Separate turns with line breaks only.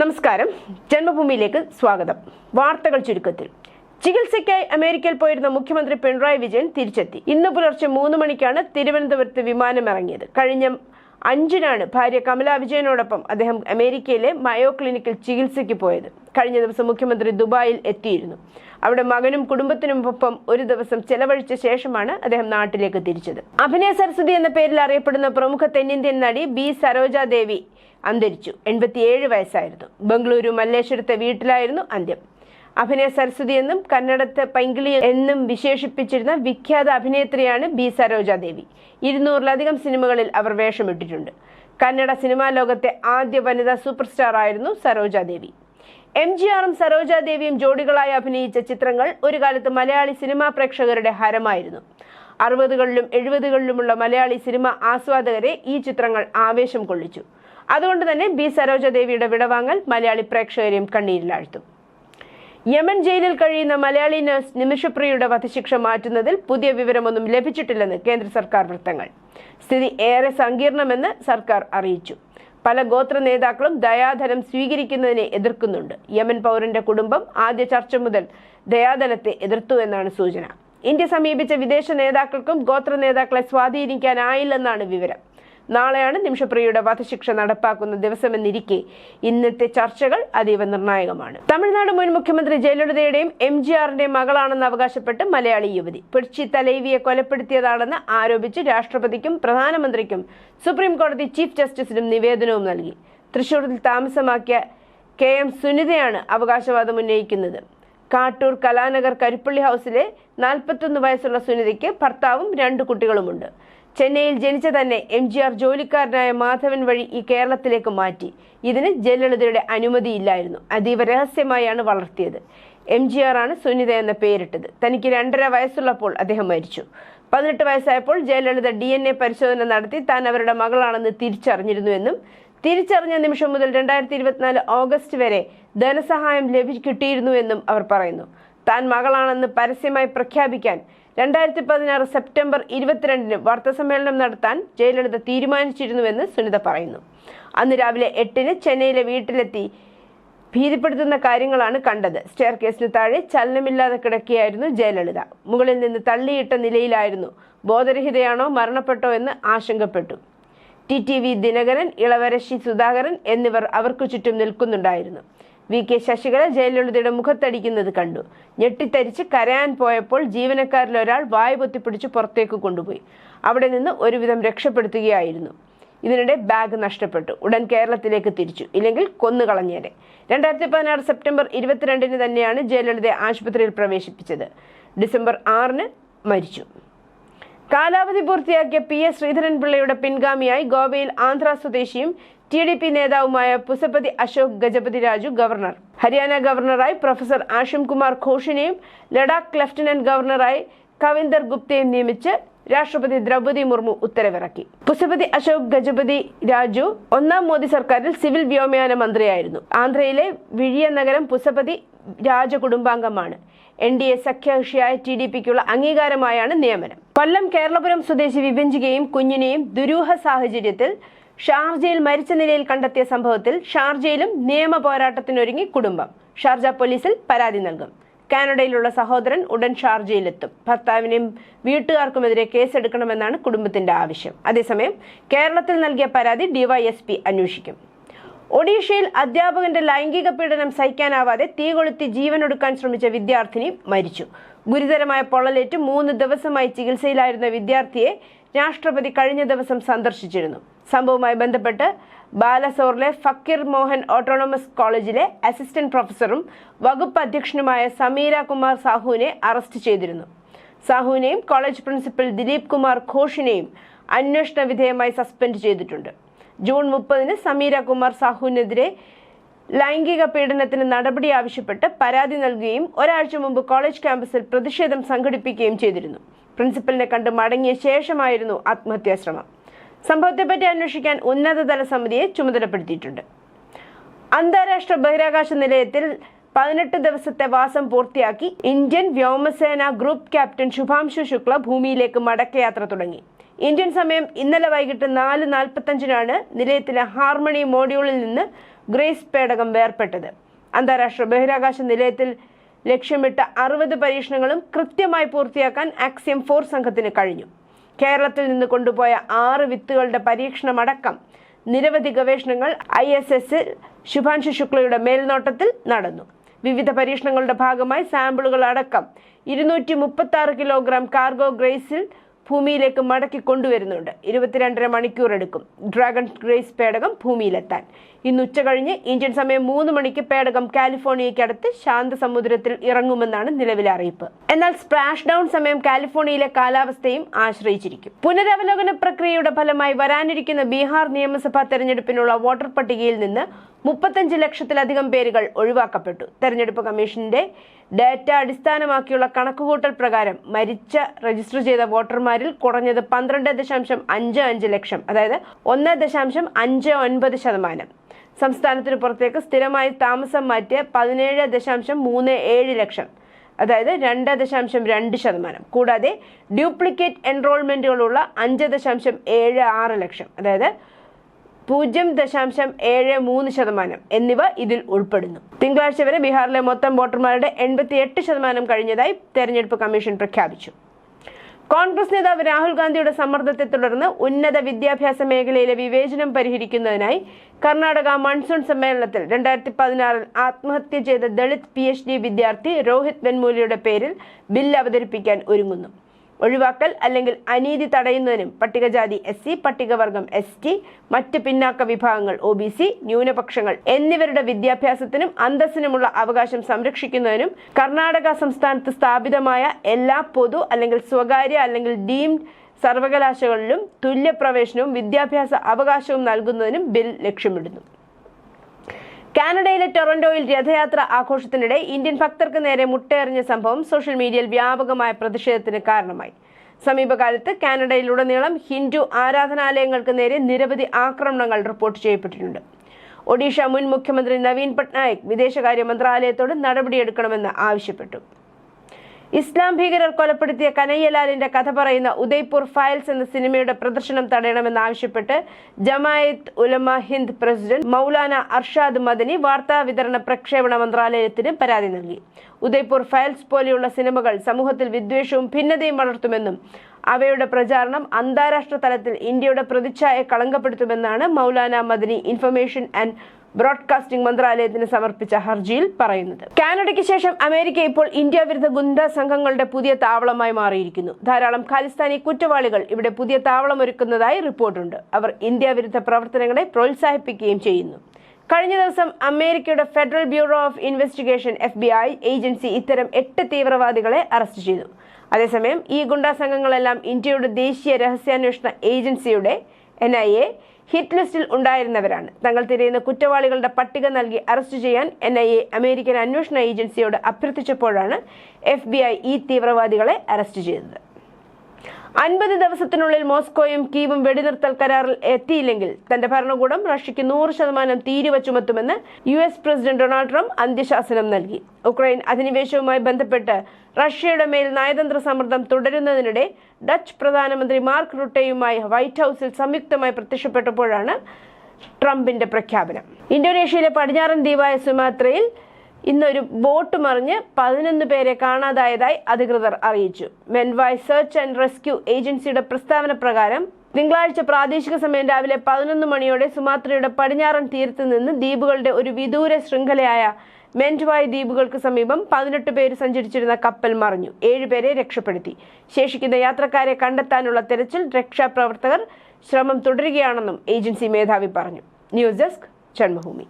നമസ്കാരം. ജന്മഭൂമിയിലേക്ക് സ്വാഗതം. വാർത്തകൾ ചുരുക്കത്തിൽ. ചികിത്സയ്ക്കായി അമേരിക്കയിൽ പോയിരുന്ന മുഖ്യമന്ത്രി പിണറായി വിജയൻ തിരിച്ചെത്തി. ഇന്ന് പുലർച്ചെ മൂന്ന് മണിക്കാണ് തിരുവനന്തപുരത്ത് വിമാനം ഇറങ്ങിയത്. കഴിഞ്ഞ അഞ്ചിനാണ് ഭാര്യ കമല വിജയനോടൊപ്പം അദ്ദേഹം അമേരിക്കയിലെ മയോ ക്ലിനിക്കിൽ ചികിത്സയ്ക്ക് പോയത്. കഴിഞ്ഞ ദിവസം മുഖ്യമന്ത്രി ദുബായിൽ എത്തിയിരുന്നു. അവിടെ മകനും കുടുംബത്തിനുമൊപ്പം ഒരു ദിവസം ചെലവഴിച്ച ശേഷമാണ് അദ്ദേഹം നാട്ടിലേക്ക് തിരിച്ചത്. അഭിനയ സരസ്വതി എന്ന പേരിൽ അറിയപ്പെടുന്ന പ്രമുഖ തെന്നിന്ത്യൻ നടി ബി. സരോജ ദേവി അന്തരിച്ചു. എൺപത്തിയേഴ് വയസ്സായിരുന്നു. ബംഗളൂരു മല്ലേശ്വരത്തെ വീട്ടിലായിരുന്നു അന്ത്യം. അഭിനയ സരസ്വതി എന്നും കന്നഡത്തെ പൈങ്കിളി എന്നും വിശേഷിപ്പിച്ചിരുന്ന വിഖ്യാത അഭിനേത്രിയാണ് ബി സരോജാദേവി. ഇരുന്നൂറിലധികം സിനിമകളിൽ അവർ വേഷമിട്ടിട്ടുണ്ട്. കന്നഡ സിനിമാ ലോകത്തെ ആദ്യ വനിതാ സൂപ്പർ സ്റ്റാർ ആയിരുന്നു സരോജാദേവി. എം ജി ആറും സരോജാദേവിയും ജോഡികളായി അഭിനയിച്ച ചിത്രങ്ങൾ ഒരു കാലത്ത് മലയാളി സിനിമാ പ്രേക്ഷകരുടെ ഹരമായിരുന്നു. അറുപതുകളിലും എഴുപതുകളിലുമുള്ള മലയാളി സിനിമ ആസ്വാദകരെ ഈ ചിത്രങ്ങൾ ആവേശം കൊള്ളിച്ചു. അതുകൊണ്ട് തന്നെ ബി സരോജ ദേവിയുടെ വിടവാങ്ങൽ മലയാളി പ്രേക്ഷകരെയും കണ്ണീരിലാഴ്ത്തും. യമൻ ജയിലിൽ കഴിയുന്ന മലയാളി നഴ്സ് നിമിഷപ്രിയയുടെ വധശിക്ഷ മാറ്റുന്നതിൽ പുതിയ വിവരമൊന്നും ലഭിച്ചിട്ടില്ലെന്ന് കേന്ദ്ര സർക്കാർ വൃത്തങ്ങൾ. സ്ഥിതി ഏറെ സങ്കീർണമെന്ന് സർക്കാർ അറിയിച്ചു. പല ഗോത്ര നേതാക്കളും ദയാധനം സ്വീകരിക്കുന്നതിനെ എതിർക്കുന്നുണ്ട്. യമൻ പൗരന്റെ കുടുംബം ആദ്യ ചർച്ച മുതൽ ദയാധനത്തെ എതിർത്തു എന്നാണ് സൂചന. ഇന്ത്യ സമീപിച്ച വിദേശ നേതാക്കൾക്കും ഗോത്ര നേതാക്കളെ സ്വാധീനിക്കാനായില്ലെന്നാണ് വിവരം. നാളെയാണ് നിമിഷപ്രിയയുടെ വധശിക്ഷ നടപ്പാക്കുന്ന ദിവസമെന്നിരിക്കെ ഇന്നത്തെ ചർച്ചകൾ അതീവ നിർണായകമാണ്. തമിഴ്നാട് മുൻ മുഖ്യമന്ത്രി ജയലളിതയുടെയും എം ജി ആറിന്റെയും മകളാണെന്ന് അവകാശപ്പെട്ട് മലയാളി യുവതി. പിടിച്ചി തലൈവിയെ കൊലപ്പെടുത്തിയതാണെന്ന് ആരോപിച്ച് രാഷ്ട്രപതിക്കും പ്രധാനമന്ത്രിക്കും സുപ്രീം കോടതി ചീഫ് ജസ്റ്റിസിനും നിവേദനവും നൽകി. തൃശൂരിൽ താമസമാക്കിയ കെ എം സുനിതയാണ് അവകാശവാദം ഉന്നയിക്കുന്നത്. കാട്ടൂർ കലാനഗർ കരിപ്പള്ളി ഹൗസിലെ നാൽപ്പത്തൊന്ന് വയസ്സുള്ള സുനിതയ്ക്ക് ഭർത്താവും രണ്ട് കുട്ടികളുമുണ്ട്. ചെന്നൈയിൽ ജനിച്ച തന്നെ എം ജി ആർ ജോലിക്കാരനായ മാധവൻ വഴി ഈ കേരളത്തിലേക്ക് മാറ്റി. ഇതിന് ജയലളിതയുടെ അനുമതിയില്ലായിരുന്നു. അതീവ രഹസ്യമായാണ് വളർത്തിയത്. എം ജി ആർ ആണ് സുനിത എന്ന പേരിട്ടത്. തനിക്ക് രണ്ടര വയസ്സുള്ളപ്പോൾ അദ്ദേഹം മരിച്ചു. പതിനെട്ട് വയസ്സായപ്പോൾ ജയലളിത ഡി എൻ എ പരിശോധന നടത്തി താൻ അവരുടെ മകളാണെന്ന് തിരിച്ചറിഞ്ഞിരുന്നുവെന്നും തിരിച്ചറിഞ്ഞ നിമിഷം മുതൽ രണ്ടായിരത്തി ഇരുപത്തിനാല് ഓഗസ്റ്റ് വരെ ധനസഹായം ലഭി കിട്ടിയിരുന്നുവെന്നും അവർ പറയുന്നു. താൻ മകളാണെന്ന് പരസ്യമായി പ്രഖ്യാപിക്കാൻ രണ്ടായിരത്തി പതിനാറ് സെപ്റ്റംബർ ഇരുപത്തിരണ്ടിന് വാർത്താസമ്മേളനം നടത്താൻ ജയലളിത തീരുമാനിച്ചിരുന്നുവെന്ന് സുനിത പറയുന്നു. അന്ന് രാവിലെ എട്ടിന് ചെന്നൈയിലെ വീട്ടിലെത്തി ഭീതിപ്പെടുത്തുന്ന കാര്യങ്ങളാണ് കണ്ടത്. സ്റ്റെയർ കേസിന് താഴെ ചലനമില്ലാതെ കിടക്കുകയായിരുന്നു ജയലളിത. മുകളിൽ നിന്ന് തള്ളിയിട്ട നിലയിലായിരുന്നു ബോധരഹിതയാണോ മരണപ്പെട്ടോ എന്ന് ആശങ്കപ്പെട്ടു. T T V Dhinakaran Ilavarasi Sudhakaran എന്നിവർ അവർക്കു ചുറ്റും നിൽക്കുന്നുണ്ടായിരുന്നു. വി കെ ശശികല ജയലളിതയുടെ മുഖത്തടിക്കുന്നത് കണ്ടു. ഞെട്ടിത്തരിച്ച് കരയാൻ പോയപ്പോൾ ജീവനക്കാരിൽ ഒരാൾ വായ പൊത്തിപ്പിടിച്ച് പുറത്തേക്ക് കൊണ്ടുപോയി. അവിടെ നിന്ന് ഒരുവിധം രക്ഷപ്പെടുത്തുകയായിരുന്നു. ഇതിനിടെ ബാഗ് നഷ്ടപ്പെട്ടു. ഉടൻ കേരളത്തിലേക്ക് തിരിച്ചു. ഇല്ലെങ്കിൽ കൊന്നുകളഞ്ഞേരെ രണ്ടായിരത്തി പതിനാറ് സെപ്റ്റംബർ ഇരുപത്തിരണ്ടിന് തന്നെയാണ് ജയലളിതയെ ആശുപത്രിയിൽ പ്രവേശിപ്പിച്ചത്. ഡിസംബർ ആറിന് മരിച്ചു. കാലാവധി പൂർത്തിയാക്കിയ പി എസ് ശ്രീധരൻപിള്ളയുടെ പിൻഗാമിയായി ഗോവയിൽ ആന്ധ്ര സ്വദേശിയും ടി ഡി പി നേതാവുമായ പുസപതി അശോക് ഗജപതി രാജു ഗവർണർ. ഹരിയാന ഗവർണറായി പ്രൊഫസർ ആഷിം കുമാർ ഘോഷിനെയും ലഡാക്ക് ലഫ്റ്റനന്റ് ഗവർണറായി കവിന്ദർ ഗുപ്തയും നിയമിച്ച് രാഷ്ട്രപതി ദ്രൗപദി മുർമു ഉത്തരവിറക്കി. പുസപതി അശോക് ഗജപതി രാജു ഒന്നാം മോദി സർക്കാരിൽ സിവിൽ വ്യോമയാന മന്ത്രിയായിരുന്നു. ആന്ധ്രയിലെ വിഴിയ നഗരം പുസപതി രാജകുടുംബാംഗമാണ് എൻ ഡി എ സഖ്യകക്ഷിയായ ടി ഡി പിക്കുള്ള അംഗീകാരമായാണ് നിയമനം. കൊല്ലം കേരളപുരം സ്വദേശി വിഭജിക്കുകയും കുഞ്ഞിനെയും ദുരൂഹ സാഹചര്യത്തിൽ ഷാർജയിൽ മരിച്ച നിലയിൽ കണ്ടെത്തിയ സംഭവത്തിൽ ഷാർജയിലും നിയമ പോരാട്ടത്തിനൊരുങ്ങി കുടുംബം. ഷാർജ പോലീസിൽ പരാതി നൽകും. കാനഡയിലുള്ള സഹോദരൻ ഉടൻ ഷാർജയിലെത്തും. ഭർത്താവിനെയും വീട്ടുകാർക്കുമെതിരെ കേസെടുക്കണമെന്നാണ് കുടുംബത്തിന്റെ ആവശ്യം. അതേസമയം കേരളത്തിൽ നൽകിയ പരാതി ഡിവൈഎസ്പി അന്വേഷിക്കും. ഒഡീഷയിൽ അധ്യാപകന്റെ ലൈംഗിക പീഡനം സഹിക്കാനാവാതെ തീ കൊളുത്തി ജീവനൊടുക്കാൻ ശ്രമിച്ച വിദ്യാർത്ഥിനി മരിച്ചു. ഗുരുതരമായ പൊള്ളലേറ്റ് മൂന്ന് ദിവസമായി ചികിത്സയിലായിരുന്ന വിദ്യാർത്ഥിയെ രാഷ്ട്രപതി കഴിഞ്ഞ ദിവസം സന്ദർശിച്ചിരുന്നു. സംഭവവുമായി ബന്ധപ്പെട്ട് ബാലസോറിലെ ഫക്കീർ മോഹൻ ഓട്ടോണമസ് കോളേജിലെ അസിസ്റ്റന്റ് പ്രൊഫസറും വകുപ്പ് അധ്യക്ഷനുമായ സമീര കുമാർ സാഹുവിനെ അറസ്റ്റ് ചെയ്തിരുന്നു. സാഹുവിനെയും കോളേജ് പ്രിൻസിപ്പൽ ദിലീപ് കുമാർ ഘോഷിനെയും അന്വേഷണ വിധേയമായി സസ്പെൻഡ് ചെയ്തിട്ടുണ്ട്. ജൂൺ മുപ്പതിന് സമീര കുമാർ സാഹുവിനെതിരെ ലൈംഗിക പീഡനത്തിന് നടപടി ആവശ്യപ്പെട്ട് പരാതി നൽകുകയും ഒരാഴ്ച മുമ്പ് കോളേജ് ക്യാമ്പസിൽ പ്രതിഷേധം സംഘടിപ്പിക്കുകയും ചെയ്തിരുന്നു. പ്രിൻസിപ്പലിനെ കണ്ട് മടങ്ങിയ ശേഷമായിരുന്നു ആത്മഹത്യാശ്രമം. സംഭവത്തെപ്പറ്റി അന്വേഷിക്കാൻ ഉന്നതതല സമിതിയെ ചുമതലപ്പെടുത്തിയിട്ടുണ്ട്. അന്താരാഷ്ട്ര ബഹിരാകാശ നിലയത്തിൽ പതിനെട്ട് ദിവസത്തെ വാസം പൂർത്തിയാക്കി ഇന്ത്യൻ വ്യോമസേന ഗ്രൂപ്പ് ക്യാപ്റ്റൻ ശുഭാംശു ശുക്ല ഭൂമിയിലേക്ക് മടക്കയാത്ര തുടങ്ങി. ഇന്ത്യൻ സമയം ഇന്നലെ വൈകിട്ട് നാല് നാൽപ്പത്തഞ്ചിനാണ് നിലയത്തിലെ ഹാർമണി മോഡ്യൂളിൽ നിന്ന് ഗ്രേസ് പേടകം വേർപെട്ടത് അന്താരാഷ്ട്ര ബഹിരാകാശ നിലയത്തിൽ ലക്ഷ്യമിട്ട അറുപത് പരീക്ഷണങ്ങളും കൃത്യമായി പൂർത്തിയാക്കാൻ ആക്സിയം ഫോർ സംഘത്തിന് കഴിഞ്ഞു. കേരളത്തിൽ നിന്ന് കൊണ്ടുപോയ ആറ് വിത്തുകളുടെ പരീക്ഷണമടക്കം നിരവധി ഗവേഷണങ്ങൾ ഐ എസ് എസിൽ ശുഭാൻഷു ശുക്ലയുടെ മേൽനോട്ടത്തിൽ നടന്നു. വിവിധ പരീക്ഷണങ്ങളുടെ ഭാഗമായി സാമ്പിളുകൾ അടക്കം ഇരുന്നൂറ്റി മുപ്പത്തി ആറ് കിലോഗ്രാം കാർഗോ ഗ്രേസിൽ ഭൂമിയിലേക്ക് മടക്കി കൊണ്ടുവരുന്നുണ്ട്. ഇരുപത്തിരണ്ടര മണിക്കൂർ എടുക്കും ഡ്രാഗൺ ഗ്രേസ് പേടകം ഭൂമിയിലെത്താൻ. ഇന്ന് ഉച്ച കഴിഞ്ഞ് ഇന്ത്യൻ സമയം മൂന്ന് മണിക്ക് പേടകം കാലിഫോർണിയയ്ക്കടുത്ത് ശാന്തസമുദ്രത്തിൽ ഇറങ്ങുമെന്നാണ് നിലവിലെ അറിയിപ്പ്. എന്നാൽ സ്പ്ലാഷ് ഡൗൺ സമയം കാലിഫോർണിയയിലെ കാലാവസ്ഥയും ആശ്രയിച്ചിരിക്കും. പുനരവലോകന പ്രക്രിയയുടെ ഫലമായി വരാനിരിക്കുന്ന ബീഹാർ നിയമസഭാ തെരഞ്ഞെടുപ്പിനുള്ള വോട്ടർ പട്ടികയിൽ നിന്ന് മുപ്പത്തഞ്ച് ലക്ഷത്തിലധികം പേരുകൾ ഒഴിവാക്കപ്പെട്ടു. തെരഞ്ഞെടുപ്പ് കമ്മീഷന്റെ ഡാറ്റ അടിസ്ഥാനമാക്കിയുള്ള കണക്കുകൂട്ടൽ പ്രകാരം മരിച്ച രജിസ്റ്റർ ചെയ്ത വോട്ടർമാരിൽ കുറഞ്ഞത് പന്ത്രണ്ട് ദശാംശം അഞ്ച് അഞ്ച് ലക്ഷം അതായത് ഒന്ന് ദശാംശം അഞ്ച് ഒൻപത് ശതമാനം. സംസ്ഥാനത്തിന് പുറത്തേക്ക് സ്ഥിരമായി താമസം മാറ്റിയ പതിനേഴ് ദശാംശം മൂന്ന് ഏഴ് ലക്ഷം അതായത് രണ്ട് ദശാംശം രണ്ട് ശതമാനം. കൂടാതെ ഡ്യൂപ്ലിക്കേറ്റ് എൻറോൾമെന്റുകളുള്ള അഞ്ച് ദശാംശം ഏഴ് ആറ് ലക്ഷം അതായത് പൂജ്യം ദശാംശം ഏഴ് മൂന്ന് ശതമാനം എന്നിവ ഇതിൽ ഉൾപ്പെടുന്നു. തിങ്കളാഴ്ച വരെ ബീഹാറിലെ മൊത്തം വോട്ടർമാരുടെ എൺപത്തി എട്ട് ശതമാനം കഴിഞ്ഞതായി തെരഞ്ഞെടുപ്പ് കമ്മീഷൻ പ്രഖ്യാപിച്ചു. കോൺഗ്രസ് നേതാവ് രാഹുൽ ഗാന്ധിയുടെ സമ്മർദ്ദത്തെ തുടർന്ന് ഉന്നത വിദ്യാഭ്യാസ മേഖലയിലെ വിവേചനം പരിഹരിക്കുന്നതിനായി കർണാടക മൺസൂൺ സമ്മേളനത്തിൽ രണ്ടായിരത്തി പതിനാറിൽ ആത്മഹത്യ ചെയ്ത ദളിത് പി വിദ്യാർത്ഥി രോഹിത് വെൻമൂലിയുടെ പേരിൽ ബില്ല് അവതരിപ്പിക്കാൻ ഒരുങ്ങുന്നു. ഒഴിവാക്കൽ അല്ലെങ്കിൽ അനീതി തടയുന്നതിനും പട്ടികജാതി എസ് സി പട്ടികവർഗം എസ് ടി മറ്റ് പിന്നാക്ക വിഭാഗങ്ങൾ ഒ ബി സി ന്യൂനപക്ഷങ്ങൾ എന്നിവരുടെ വിദ്യാഭ്യാസത്തിനും അന്തസ്സിനുമുള്ള അവകാശം സംരക്ഷിക്കുന്നതിനും കർണാടക സംസ്ഥാനത്ത് സ്ഥാപിതമായ എല്ലാ പൊതു അല്ലെങ്കിൽ സ്വകാര്യ അല്ലെങ്കിൽ ഡീംഡ് സർവകലാശാലകളിലും തുല്യപ്രവേശനവും വിദ്യാഭ്യാസ അവകാശവും നൽകുന്നതിനും ബിൽ ലക്ഷ്യമിടുന്നു. കാനഡയിലെ ടൊറന്റോയിൽ രഥയാത്ര ആഘോഷത്തിനിടെ ഇന്ത്യൻ ഭക്തർക്ക് നേരെ മുട്ടയെറിഞ്ഞ സംഭവം സോഷ്യൽ മീഡിയയിൽ വ്യാപകമായ പ്രതിഷേധത്തിന് കാരണമായി. സമീപകാലത്ത് കാനഡയിലുടനീളം ഹിന്ദു ആരാധനാലയങ്ങൾക്ക് നേരെ നിരവധി ആക്രമണങ്ങൾ റിപ്പോർട്ട് ചെയ്യപ്പെട്ടിട്ടുണ്ട്. ഒഡീഷ മുൻ മുഖ്യമന്ത്രി നവീൻ പട്നായക് വിദേശകാര്യ മന്ത്രാലയത്തോട് നടപടിയെടുക്കണമെന്ന് ആവശ്യപ്പെട്ടു. ഇസ്ലാം ഭീകരർ കൊലപ്പെടുത്തിയ കനയ്യലാലിന്റെ കഥ പറയുന്ന ഉദയ്പൂർ ഫയൽസ് എന്ന സിനിമയുടെ പ്രദർശനം തടയണമെന്നാവശ്യപ്പെട്ട് ജമായത്ത് ഉലമ ഹിന്ദ് പ്രസിഡന്റ് മൗലാന അർഷാദ് മദനി വാർത്താ വിതരണ പ്രക്ഷേപണ മന്ത്രാലയത്തിന് പരാതി നൽകി. ഉദയ്പൂർ ഫയൽസ് പോലെയുള്ള സിനിമകൾ സമൂഹത്തിൽ വിദ്വേഷവും ഭിന്നതയും വളർത്തുമെന്നും അവയുടെ പ്രചാരണം അന്താരാഷ്ട്ര തലത്തിൽ ഇന്ത്യയുടെ പ്രതിച്ഛായ കളങ്കപ്പെടുത്തുമെന്നാണ് Maulana Madani information and broadcasting മന്ത്രാലയത്തിന് സമർപ്പിച്ച ഹർജിയിൽ പറയുന്നത്. കാനഡയ്ക്ക് ശേഷം അമേരിക്ക ഇപ്പോൾ ഇന്ത്യ വിരുദ്ധ ഗുണ്ട സംഘങ്ങളുടെ പുതിയ താവളമായി മാറിയിരിക്കുന്നു. ധാരാളം ഖാലിസ്ഥാനി കുറ്റവാളികൾ ഇവിടെ പുതിയ താവളം ഒരുക്കുന്നതായി റിപ്പോർട്ടുണ്ട്. അവർ ഇന്ത്യ വിരുദ്ധ പ്രവർത്തനങ്ങളെ പ്രോത്സാഹിപ്പിക്കുകയും ചെയ്യുന്നു. കഴിഞ്ഞ ദിവസം അമേരിക്കയുടെ federal bureau of investigation F agency ഇത്തരം എട്ട് തീവ്രവാദികളെ അറസ്റ്റ് ചെയ്തു. അതേസമയം ഈ ഗുണ്ടാ സംഘങ്ങളെല്ലാം ഇന്ത്യയുടെ ദേശീയ രഹസ്യാന്വേഷണ ഏജൻസിയുടെ എൻ ഐ എ ഹിറ്റ് ലിസ്റ്റിൽ ഉണ്ടായിരുന്നവരാണ്. തങ്ങൾ തിരയുന്ന കുറ്റവാളികളുടെ പട്ടിക നൽകി അറസ്റ്റ് ചെയ്യാൻ എൻ ഐ എ അമേരിക്കൻ അന്വേഷണ ഏജൻസിയോട് അഭ്യർത്ഥിച്ചപ്പോഴാണ് എഫ് ബി ഐ ഈ തീവ്രവാദികളെ അറസ്റ്റ് ചെയ്തത്. അൻപത് ദിവസത്തിനുള്ളിൽ മോസ്കോയും കീവും വെടിനിർത്തൽ കരാറിൽ എത്തിയില്ലെങ്കിൽ തന്റെ ഭരണകൂടം റഷ്യയ്ക്ക് നൂറ് ശതമാനം തീരുവ ചുമത്തുമെന്ന് U S president Donald Trump അന്ത്യശാസനം നൽകി. ഉക്രൈൻ അധിനിവേശവുമായി ബന്ധപ്പെട്ട് റഷ്യയുടെ മേൽ നയതന്ത്ര സമ്മർദ്ദം തുടരുന്നതിനിടെ ഡച്ച് പ്രധാനമന്ത്രി മാർക്ക് റുട്ടയുമായി വൈറ്റ് ഹൌസിൽ സംയുക്തമായി പ്രത്യക്ഷപ്പെട്ടപ്പോഴാണ് ട്രംപിന്റെ പ്രഖ്യാപനം. ഇന്തോനേഷ്യയിലെ പടിഞ്ഞാറൻ ദ്വീപായ സുമാത്രയിൽ ഇന്നൊരു ബോട്ട് മറിഞ്ഞ് പതിനൊന്ന് പേരെ കാണാതായതായി അധികൃതർ അറിയിച്ചു. മെൻവായ് സെർച്ച് ആൻഡ് റെസ്ക്യൂ ഏജൻസിയുടെ പ്രസ്താവന പ്രകാരം തിങ്കളാഴ്ച പ്രാദേശിക സമയം രാവിലെ പതിനൊന്ന് മണിയോടെ സുമാത്രയുടെ പടിഞ്ഞാറൻ തീരത്ത് നിന്ന് ദ്വീപുകളുടെ ഒരു വിദൂര ശൃംഖലയായ മെന്റ്വായ് ദ്വീപുകൾക്ക് സമീപം പതിനെട്ട് പേര് സഞ്ചരിച്ചിരുന്ന കപ്പൽ മറിഞ്ഞു. ഏഴുപേരെ രക്ഷപ്പെടുത്തി. ശേഷിക്കുന്ന യാത്രക്കാരെ കണ്ടെത്താനുള്ള തെരച്ചിൽ രക്ഷാപ്രവർത്തകർ ശ്രമം തുടരുകയാണെന്നും ഏജൻസി മേധാവി പറഞ്ഞു. News desk Janmabhumi